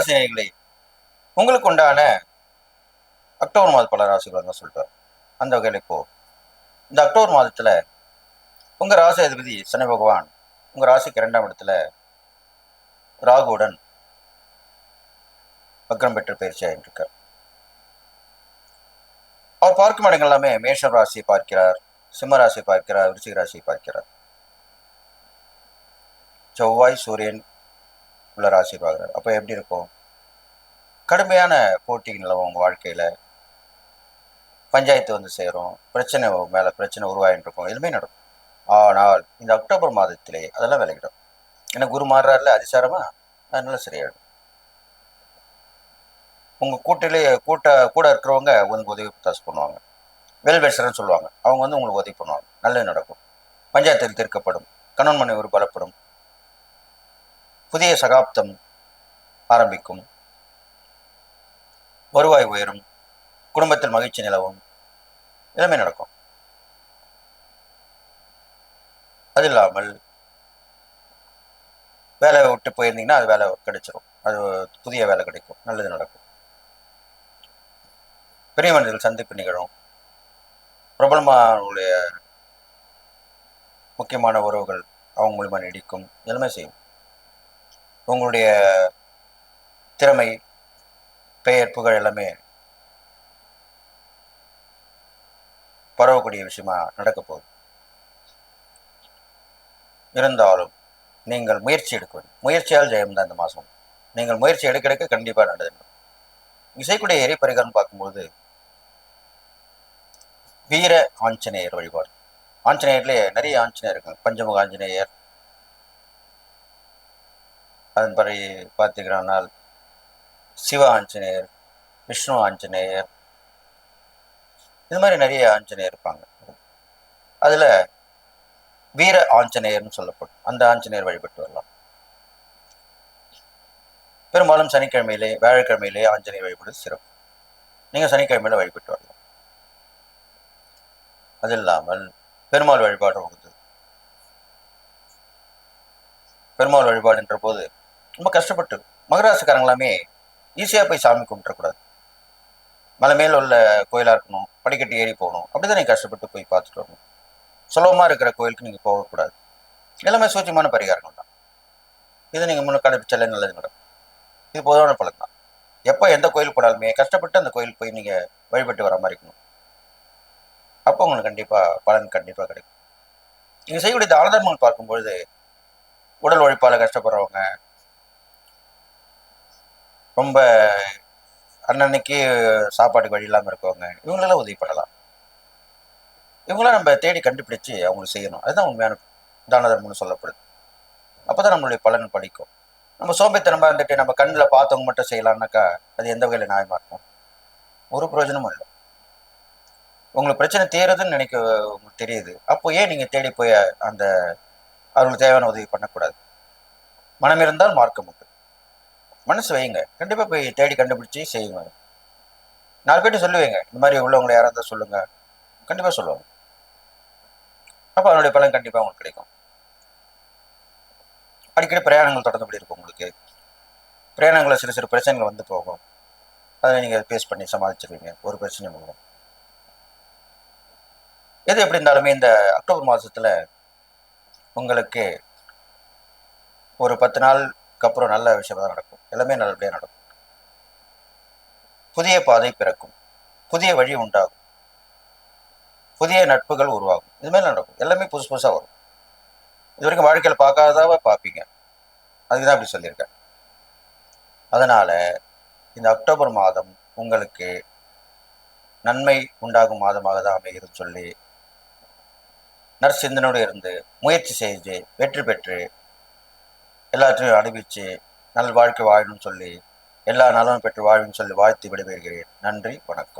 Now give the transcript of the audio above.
ராசினியர்களே உங்களுக்கு உண்டான அக்டோபர் மாத பல ராசிகள் தான் அந்த வகையில் இப்போ இந்த அக்டோபர் மாதத்துல உங்க ராசி அதிபதி சனி பகவான் உங்க ராசிக்கு இரண்டாம் இடத்துல ராகுவுடன் வக்ரம் பெற்று பயிற்சியாக இருக்கார் அவர் பார்க்கும் இடங்கள் எல்லாமே மேஷம் ராசியை பார்க்கிறார் சிம்ம ராசியை பார்க்கிறார் விருச்சிக ராசியை பார்க்கிறார். செவ்வாய் சூரியன் உள்ள ராசி பார்க்குறார். அப்போ எப்படி இருக்கும்? கடுமையான போட்டி நிலவும் உங்கள் வாழ்க்கையில்? பஞ்சாயத்து வந்து சேரும் பிரச்சனை மேலே பிரச்சனை உருவாகிட்டு இருக்கும் எதுவுமே நடக்கும். ஆனால் இந்த அக்டோபர் மாதத்திலே அதெல்லாம் விலகிடும். ஏன்னா குரு மாறுறாருல அதிசாரமா? அதனால சரியாயிடும். உங்கள் கூட்டிலே கூட்ட கூட இருக்கிறவங்க உங்களுக்கு உதவி தாசு பண்ணுவாங்க. வெல்வெசரன்னு சொல்லுவாங்க. அவங்க வந்து உங்களுக்கு உதவி பண்ணுவாங்க. நல்லது நடக்கும். பஞ்சாயத்தில் தீர்க்கப்படும். கணவன் மனைவி ஒரு பலப்படும். புதிய சகாப்தம் ஆரம்பிக்கும். வருவாய் உயரும் குடும்பத்தில் மகிழ்ச்சி நிலவும். எல்லாமே நடக்கும். அது இல்லாமல் வேலை விட்டு போயிருந்தீங்கன்னா அது வேலை கிடைச்சிரும். அது புதிய வேலை கிடைக்கும். நல்லது நடக்கும். பெரிய மனிதர்கள் சந்திப்பு நிகழும். பிரபலமானுடைய முக்கியமான உறவுகள் அவங்க மூலிமா நீடிக்கும். எல்லாமே செய்யும். உங்களுடைய திறமை பெயர் புகழ் எல்லாமே பரவக்கூடிய விஷயமா நடக்க போகுது. இருந்தாலும் நீங்கள் முயற்சி எடுக்க வேண்டும் முயற்சியால் ஜெயம் தான் இந்த மாதம் நீங்கள் முயற்சி எடுக்க எடுக்க கண்டிப்பாக நடந்து இங்கே செய்யக்கூடிய எரி பரிகாரம் பார்க்கும்போது வீர ஆஞ்சநேயர் வழிபாடு. ஆஞ்சநேயர்லேயே நிறைய ஆஞ்சநேயர் இருக்காங்க. பஞ்சமுக ஆஞ்சநேயர் அதன் பிறகு பார்த்தீங்கன்னால் சிவ ஆஞ்சநேயர் விஷ்ணு ஆஞ்சநேயர் இது மாதிரி நிறைய ஆஞ்சநேயர் இருப்பாங்க. அதில் வீர ஆஞ்சநேயர்னு சொல்லப்படும். அந்த ஆஞ்சநேயர் வழிபட்டு வரலாம். பெரும்பாலும் சனிக்கிழமையிலே வியாழக்கிழமையிலே ஆஞ்சநேயர் வழிபடு சிறப்பு. நீங்கள் சனிக்கிழமையில வழிபட்டு வரலாம். அது இல்லாமல் பெருமாள் வழிபாடு உகுது பெருமாள் வழிபாடுன்ற போது ரொம்ப கஷ்டப்பட்டு மகராசுக்காரங்களாமே ஈஸியாக போய் சாமி கும்பிட்றக்கூடாது மலை மேல் உள்ள கோயிலாக இருக்கணும் படிக்கட்டு ஏறி போகணும் அப்படிதான் நீங்கள் கஷ்டப்பட்டு போய் பார்த்துட்டு வரணும். சுலபமாக இருக்கிற கோயிலுக்கு நீங்கள் போகக்கூடாது எல்லாமே சூட்சமான பரிகாரங்கள் தான். இது நீங்கள் முன்ன கடைப்பிச்சாலே நல்லது மேடம். இது பொதுவான பழக்கம் தான். எப்போ எந்த கோயிலுக்கு போனாலுமே கஷ்டப்பட்டு அந்த கோயிலுக்கு போய் நீங்கள் வழிபட்டு வர மாதிரி இருக்கணும். அப்போ உங்களுக்கு கண்டிப்பாக பலன் கண்டிப்பாக கிடைக்கும். நீங்கள் செய்யக்கூடிய தான தர்மங்கள் பார்க்கும்பொழுது உடல் உழைப்பால் கஷ்டப்படுறவங்க ரொம்ப அன்னன்னைக்கு சாப்பாட்டுக்கு வழி இல்லாமல் இருக்கவங்க இவங்களெல்லாம் உதவி பண்ணலாம். இவங்களாம் நம்ம தேடி கண்டுபிடிச்சு அவங்களுக்கு செய்யணும். அதுதான் உண்மையான தான தர்மம்னு சொல்லப்படுது. அப்போ தான் நம்மளுடைய பலன் படிக்கும். நம்ம சோம்பேத்தனமாக இருந்துட்டு நம்ம கண்ணில் பார்த்தவங்க மட்டும் செய்யலாம்னாக்கா அது எந்த வகையில் நியாயமாக இருக்கும்? ஒரு பிரயோஜனமும் இல்லை. உங்களுக்கு பிரச்சனை தீரதுன்னு நினைக்க உங்களுக்கு தெரியுது. அப்போ ஏன் நீங்கள் தேடி போய் அந்த அவர்களுக்கு தேவையான உதவி பண்ணக்கூடாது? மனம் இருந்தால் மார்க்கமும் மனசு வைங்க கண்டிப்பாக போய் தேடி கண்டுபிடிச்சி செய்யுங்க. நாலு பேர்ட்டு சொல்லுவீங்க. இந்த மாதிரி உள்ளவங்களை யாராவது இருந்தால் சொல்லுங்க. கண்டிப்பாக சொல்லுவாங்க. அப்போ அதனுடைய பலன் கண்டிப்பாக உங்களுக்கு கிடைக்கும். அடிக்கடி பிரயாணங்கள் தொடர்ந்தபடி இருக்கும் உங்களுக்கு. பிரயாணங்களில் சிறு சிறு பிரச்சனைகள் வந்து போகும். அதை நீங்கள் ஃபேஸ் பண்ணி சமாளிச்சிருவீங்க. ஒரு பிரச்சனையும் இல்லை. எது எப்படி இருந்தாலுமே இந்த அக்டோபர் மாதத்தில் உங்களுக்கு ஒரு பத்து நாளுக்கு அப்புறம் நல்ல விஷயம் தான் நடக்கும். எல்லாமே நல்லபடியாக நடக்கும். புதிய பாதை பிறக்கும். புதிய வழி உண்டாகும். புதிய நட்புகள் உருவாகும். இதுமாரி நடக்கும். எல்லாமே புதுசு புதுசாக வரும். இது வரைக்கும் வாழ்க்கையில் பார்க்காதவ பார்ப்பீங்க. அதுக்கு தான் அப்படி சொல்லியிருக்கேன். அதனால் இந்த அக்டோபர் மாதம் உங்களுக்கு நன்மை உண்டாகும் மாதமாக தான் அமைகிறது சொல்லி நற்சிந்தனோடு இருந்து முயற்சி செய்து வெற்றி பெற்று எல்லாத்தையும் அனுபவித்து நல் வாழ்க்கை வாழணும்னு சொல்லி எல்லா நலனும் பெற்று வாழுன்னு சொல்லி வாழ்த்து விடைபெறுகிறேன். நன்றி வணக்கம்.